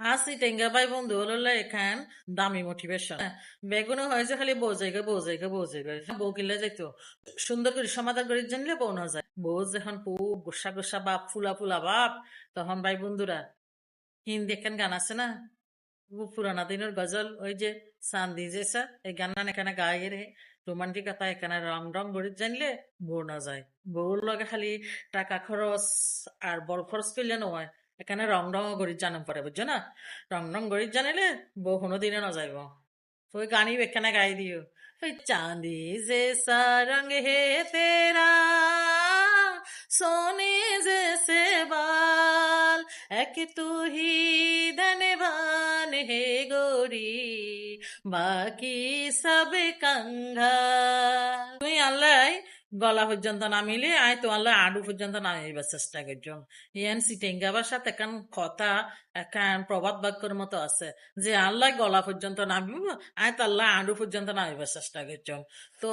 হাসি, টেঙ্গা ভাই বন্ধু হলো এখান দামি মোটিভেশন বেগুনও হয়েছে খালি বউ জায়গা বউ জায়গা বউ জায়গা। বউ কিনলে যাইতো সুন্দর করে সমাধান করে জানলে বউ না যায়। বউ যখন পু গোসা গোসা বাপ, ফুলা ফুলা বাপ, তখন ভাই বন্ধুরা, হিন্দি একখান গান আছে না? পুরানা দিনের গজল, ওই যে চান্দি যে এই গান এখানে গায়ে রে। রোমান্টিকতা এখানে রং রং করে জানলে বউ না যায়। বউর লগে খালি টাকা খরচ আর বড় খরচ করলে নয়। এখানে রং রং গড়ি জানাম পরে বুঝছ না? রং রং গড়ি জানিলে বহুনো দিনে ন যাইব ওই গানি এখানে গাই দিও। ওই চাঁদি যে সারং হে তেরা সোনে যে সে এক তুহি ধনবান হে গৌরী বাকি সব কঙ্গা তুই আল্লাহ গলা পর্যন্ত নামিলে আয় তো আল্লাহ আডু পর্যন্ত নামিবার চেষ্টা করছ। ইয়ান সিটেঙ্গা ভাষাত একান কথা, একান প্রবাদ বাক্যর মতো আছে যে আল্লাহ গলা পর্যন্ত নামিব আয় তো আল্লাহ আডু পর্যন্ত নামিবার চেষ্টা করছ। তো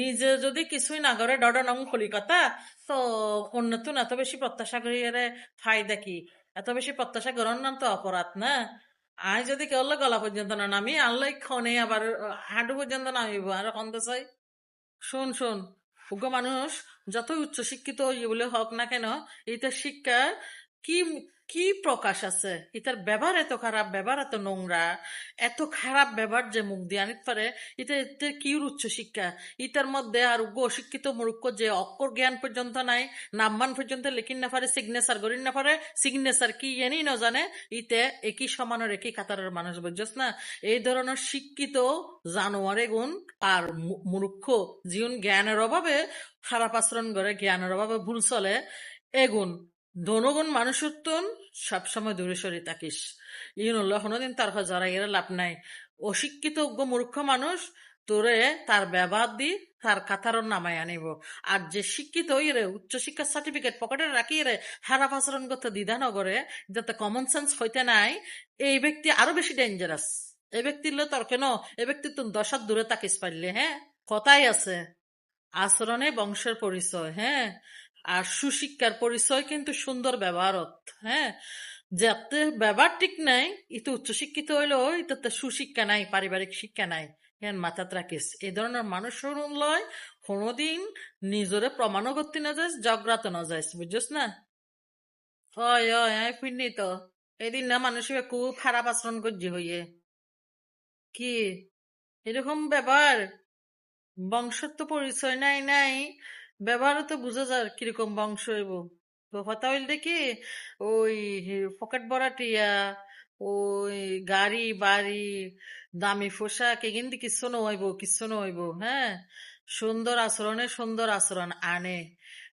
নিজে যদি কিছুই না করে ডড নং খলি কথা তো অন্য তুন এত বেশি প্রত্যাশা করি ফায়দা কি? এত বেশি প্রত্যাশা করার নাম তো অপরাধ না? আয় যদি কেউ গলা পর্যন্ত না নামি আল্লাহ ক্ষণে আবার হাঁটু পর্যন্ত নামিব আর কন্ত চাই? শোন শোন। উগ্র মানুষ যতই উচ্চশিক্ষিত বলে হোক না কেন এটা শিক্ষার কি কি প্রকাশ আছে? এটার ব্যবহার এত খারাপ, ব্যবহার এত নোংরা, এত খারাপ ব্যবহার যে মুখ দিয়ে। আনিতে পারে এটা এটা কি উচ্চ শিক্ষা? ইটার মধ্যে আর উগ্র অশিক্ষিত মূর্খ যে অক্ষর জ্ঞান পর্যন্ত নাই, নাম্মান পর্যন্ত লেখিন না পারে সিগনেচার করিন না পারে সিগনেচার কি এনেই না জানে, ইতে একই সমানের, একই কাতারের মানুষ, বুঝছস না? এই ধরনের শিক্ষিত জানোয়ারে গুণ আর মূর্খ জীবন জ্ঞানের অভাবে, খারাপ আচরণ করে, জ্ঞানের অভাবে ভুল চলে এগুণ দনগুণ মানুষত্বন সবসময় দূরে সরে থাকিস। ইন কোনোদিন তার যারা এরা লাভ নাই। অশিক্ষিত মূর্খ মানুষ, তোরে তার ব্যবহার দি তার কাতার নামায় আনিব। আর যে শিক্ষিত ওই রে উচ্চশিক্ষার সার্টিফিকেট পকেটে রাখি রে খারাপ আচরণ করতে দ্বিধা নগরে যাতে কমন সেন্স হইতে নাই, এই ব্যক্তি আরও বেশি ডেঞ্জারাস এই ব্যক্তির লো তোর কেন এই ব্যক্তির তুমি দশার দূরে তাকিস পারলে হ্যাঁ? কথাই আছে, আচরণে বংশের পরিচয় হ্যাঁ? আর সুশিক্ষার পরিচয় কিন্তু সুন্দর ব্যবহারত হ্যাঁ? যাতে ব্যবহার ঠিক নাই ইতো উচ্চশিক্ষিত হইলেও ইতাতে সুশিক্ষা নাই, পারিবারিক শিক্ষা নাই হ্যাঁ মাথাত রাখিস এই ধরনের মানুষ লয় কোনোদিন নিজরে প্রমাণও করতে না যাস জগরাত না যাস বুঝছিস না? হয় হয় আমি ফিরনি তো। এদিন না মানুষের খুব খারাপ আচরণ করছি হইয়ে। কি? এরকম ব্যাপার বংশর তো পরিচয় নাই নাই। ব্যবহারও তো বুঝা যায় কীরকম বংশ তো কথা হইল দেখি ওই পকেট ভরা টিয়া ওই গাড়ি, বাড়ি, দামি পোশাক, এগিন কিছু নইব কিছু নইব হ্যাঁ? সুন্দর আচরণে সুন্দর আচরণ আনে।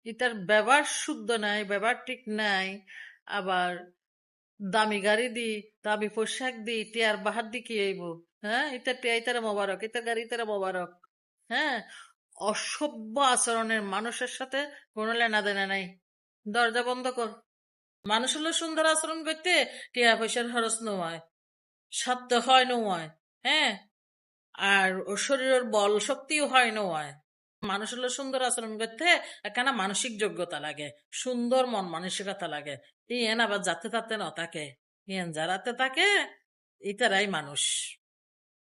ইতার ব্যবহার শুদ্ধ নাই, ব্যবহার ঠিক নাই। আবার দামি গাড়ি দি, দামি পোশাক দি, টিয়ার বাহার দি কি হ্যাঁ? এটা টিয়া ইতারা মোবারক এটা গাড়ি ইতারা মোবারক হ্যাঁ? অসভ্য আচরণের মানুষের সাথে কোনো লেনা দেনা নাই। দরজা বন্ধ কর। মানুষ হলো সুন্দর আচরণ করতে টিয়া পয়সার খরচ নয় শব্দ হয় নয় হ্যাঁ? আর শরীরের বল শক্তিও হয় নয়। মানুষ হলো সুন্দর আচরণ করতে এখানে মানসিক যোগ্যতা লাগে, সুন্দর মন মানসিকতা লাগে। ইয়েন আবার যাতে তাতে ন থাকে, ইয়েন যারাতে থাকে, ইতারাই মানুষ।